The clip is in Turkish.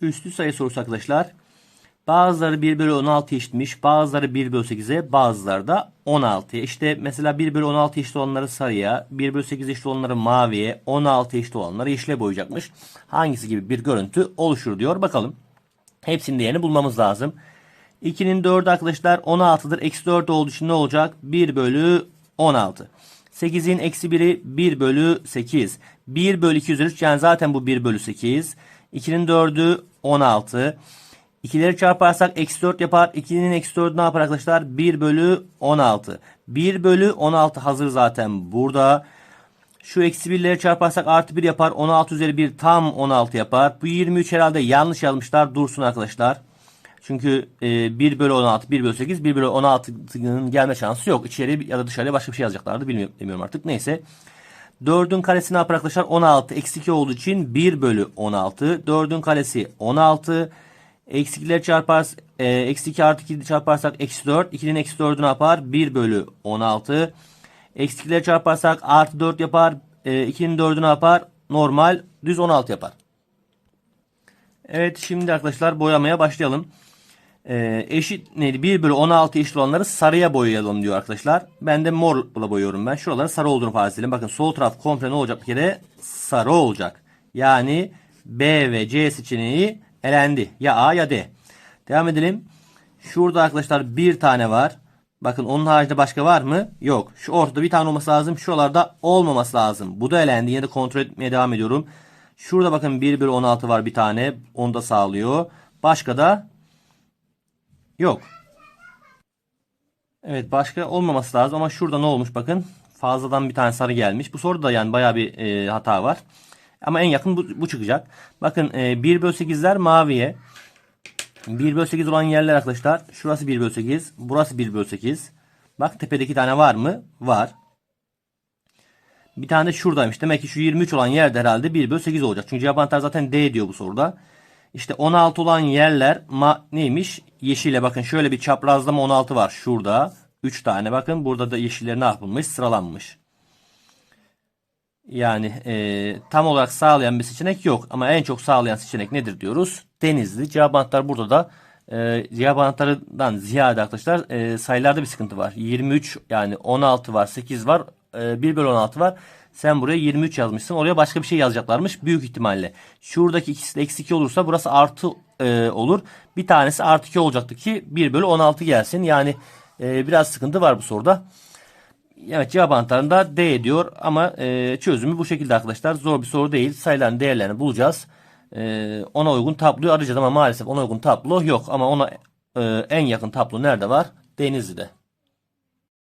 Üstü sayı sorusu arkadaşlar. Bazıları 1 bölü 16 eşitmiş. Bazıları 1 bölü 8'e. Bazıları da 16'ya. İşte mesela 1 bölü 16 eşit olanları sarıya. 1 bölü 8 eşit olanları maviye. 16 eşit olanları yeşile boyayacakmış. Hangisi gibi bir görüntü oluşur diyor. Bakalım. Hepsinin değerini bulmamız lazım. 2'nin 4'ü arkadaşlar 16'dır. Eksi 4 olduğu için ne olacak? 1 bölü 16. 8'in eksi 1'i 1 bölü 8. 1 bölü 2 üzeri 3 yani zaten bu 1 bölü 8. 2'nin 4'ü 16. İkileri çarparsak eksi 4 yapar. 2'nin eksi 4'ü ne yapar arkadaşlar? 1 bölü 16. 1 bölü 16 hazır zaten burada. Şu eksi 1'leri çarparsak artı 1 yapar. 16 üzeri 1 tam 16 yapar. Bu 23 herhalde yanlış yazmışlar. Dursun arkadaşlar. Çünkü e, 1 bölü 16, 1 bölü 8, 1 bölü 16'nın gelme şansı yok. İçeri ya da dışarıya başka bir şey yazacaklardı. Bilmiyorum, bilmiyorum artık. Neyse. 4'ün karesi ne yapar arkadaşlar? 16. Eksi 2 olduğu için 1 bölü 16. 4'ün karesi 16. Eksikileri çarpar, e, eksi 2 artı 2 çarparsak eksi 4. 2'nin eksi 4'ü ne yapar? 1 bölü 16. Eksikileri çarparsak artı 4 yapar. E, 2'nin 4'ü ne yapar? Normal düz 16 yapar. Evet şimdi arkadaşlar boyamaya başlayalım. Ee, eşit neydi? 1 bölü 16 eşit olanları sarıya boyayalım diyor arkadaşlar. Ben de morla boyuyorum ben. Şuraların sarı olduğunu farz edelim. Bakın sol taraf komple ne olacak bir kere? Sarı olacak. Yani B ve C seçeneği elendi. Ya A ya D. Devam edelim. Şurada arkadaşlar bir tane var. Bakın onun haricinde başka var mı? Yok. Şu ortada bir tane olması lazım. Şuralarda olmaması lazım. Bu da elendi. Yine de kontrol etmeye devam ediyorum. Şurada bakın 1 bölü 16 var bir tane. Onu da sağlıyor. Başka da yok. Evet başka olmaması lazım ama şurada ne olmuş bakın. Fazladan bir tane sarı gelmiş. Bu soruda da yani baya bir e, hata var. Ama en yakın bu, bu çıkacak. Bakın e, 1 bölü 8'ler maviye. 1 bölü 8 olan yerler arkadaşlar. Şurası 1 bölü 8. Burası 1 bölü 8. Bak tepede iki tane var mı? Var. Bir tane de şuradaymış. Demek ki şu 23 olan yerde herhalde 1 bölü 8 olacak. Çünkü cevap zaten D diyor bu soruda. İşte 16 olan yerler ma neymiş? Yeşile bakın şöyle bir çaprazlama 16 var şurada. 3 tane bakın burada da yeşiller ne yapılmış? Sıralanmış. Yani e, tam olarak sağlayan bir seçenek yok. Ama en çok sağlayan seçenek nedir diyoruz? Denizli. Cevap anahtarı burada da e, cevap anahtarından ziyade arkadaşlar e, sayılarda bir sıkıntı var. 23 yani 16 var 8 var e, 1 bölü 16 var. Sen buraya 23 yazmışsın. Oraya başka bir şey yazacaklarmış büyük ihtimalle. Şuradaki ikisi de eksi 2 olursa burası artı e, olur. Bir tanesi artı 2 olacaktı ki 1 bölü 16 gelsin. Yani e, biraz sıkıntı var bu soruda. Evet cevap anahtarında D diyor ama e, çözümü bu şekilde arkadaşlar. Zor bir soru değil. Sayıların değerlerini bulacağız. E, ona uygun tabloyu arayacağız ama maalesef ona uygun tablo yok. Ama ona e, en yakın tablo nerede var? Denizli'de.